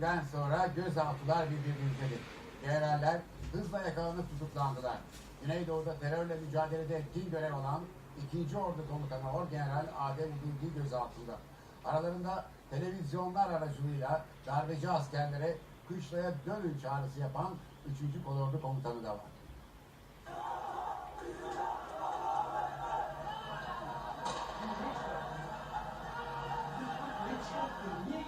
gününden sonra gözaltılar birbirini izledi. Generaller hızla yakalanıp tutuklandılar. Güneydoğu'da terörle mücadelede etkin görev alan 2. Ordu Komutanı Orgeneral Adem Bilgi gözaltında. Aralarında televizyonlar aracılığıyla darbeci askerlere kışlaya dönün çağrısı yapan 3. Kolordu Komutanı da var.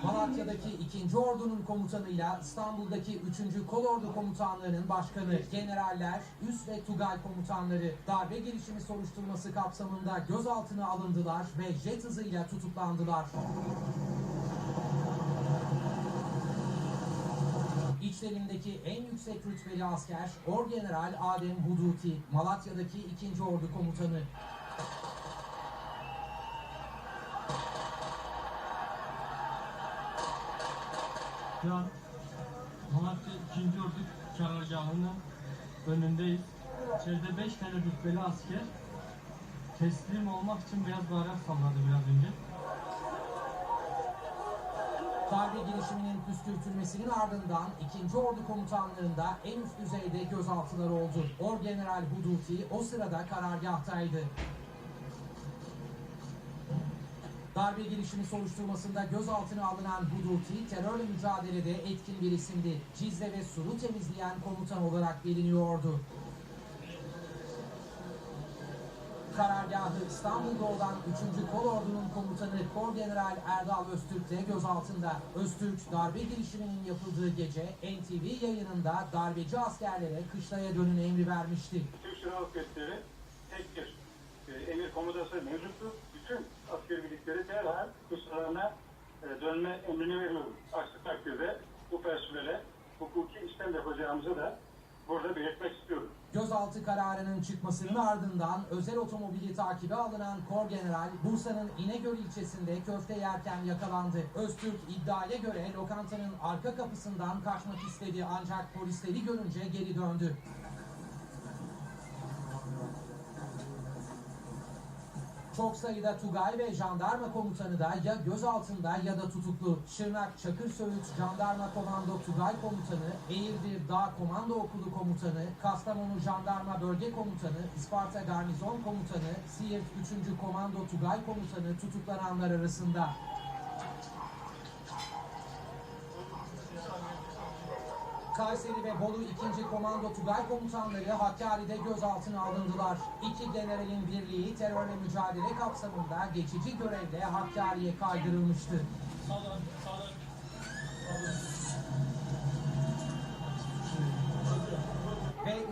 Malatya'daki 2. Ordu'nun komutanıyla İstanbul'daki 3. Kolordu komutanlığının başkanı, generaller, üst ve tugay komutanları darbe girişimi soruşturması kapsamında gözaltına alındılar ve jet hızıyla tutuklandılar. İçlerindeki en yüksek rütbeli asker Orgeneral Adem Huduti, Malatya'daki 2. Ordu komutanı. Şu an Malatya 2. Ordu karargahının önündeyiz. İçeride 5 tane rütbeli asker teslim olmak için beyaz bayrak salladı biraz önce. Darbe girişiminin püskürtülmesinin ardından 2. Ordu Komutanlığı'nda en üst düzeyde gözaltıları oldu. Orgeneral Huduti o sırada karargahtaydı. Darbe girişimi soruşturmasında gözaltına alınan Huduti, terörle mücadelede etkin bir isimdi. Cizre ve Sur'u temizleyen komutan olarak biliniyordu. Karargahı İstanbul'da olan 3. Kolordu'nun komutanı Korgeneral Erdal Öztürk de gözaltında. Öztürk darbe girişiminin yapıldığı gece NTV yayınında darbeci askerlere kışlaya dönün emri vermişti. Türk Silahlı Kuvvetleri tek e, emir komutası mevcuttur. Bütün askeri birlikleri derhal kuşlarına e, dönme emrini veriyoruz. Aksi takdirde bu personele hukuki işlem yapacağımızı da burada belirtmek istiyorum. Gözaltı kararının çıkmasının ardından özel otomobili takibe alınan Korgeneral Bursa'nın İnegöl ilçesinde köfte yerken yakalandı. Öztürk iddiaya göre lokantanın arka kapısından kaçmak istedi ancak polisleri görünce geri döndü. Çok sayıda Tugay ve jandarma komutanı da ya gözaltında ya da tutuklu. Şırnak Çakır Söğüt Jandarma Komando Tugay Komutanı, Eğirdir Dağ Komando Okulu Komutanı, Kastamonu Jandarma Bölge Komutanı, Isparta Garnizon Komutanı, Siirt 3. Komando Tugay Komutanı tutuklananlar arasında. Kayseri ve Bolu 2. Komando Tugay Komutanları Hakkari'de gözaltına alındılar. İki generalin birliği terörle mücadele kapsamında geçici görevle Hakkari'ye kaydırılmıştı. Ve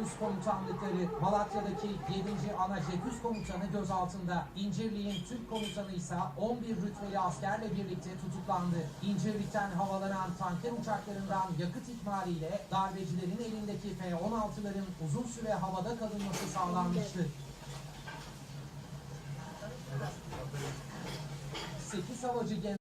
üst komutanlıkları Malatya'daki 7. Ana Cepüs Komutanı gözaltında. İncirlik'in Türk komutanı ise 11 rütbeli askerle birlikte tutuklandı. İncirlik'ten havalanan tanker uçaklarından yakıt ikmaliyle darbecilerin elindeki F-16'ların uzun süre havada kalınması sağlanmıştı. 8 havacı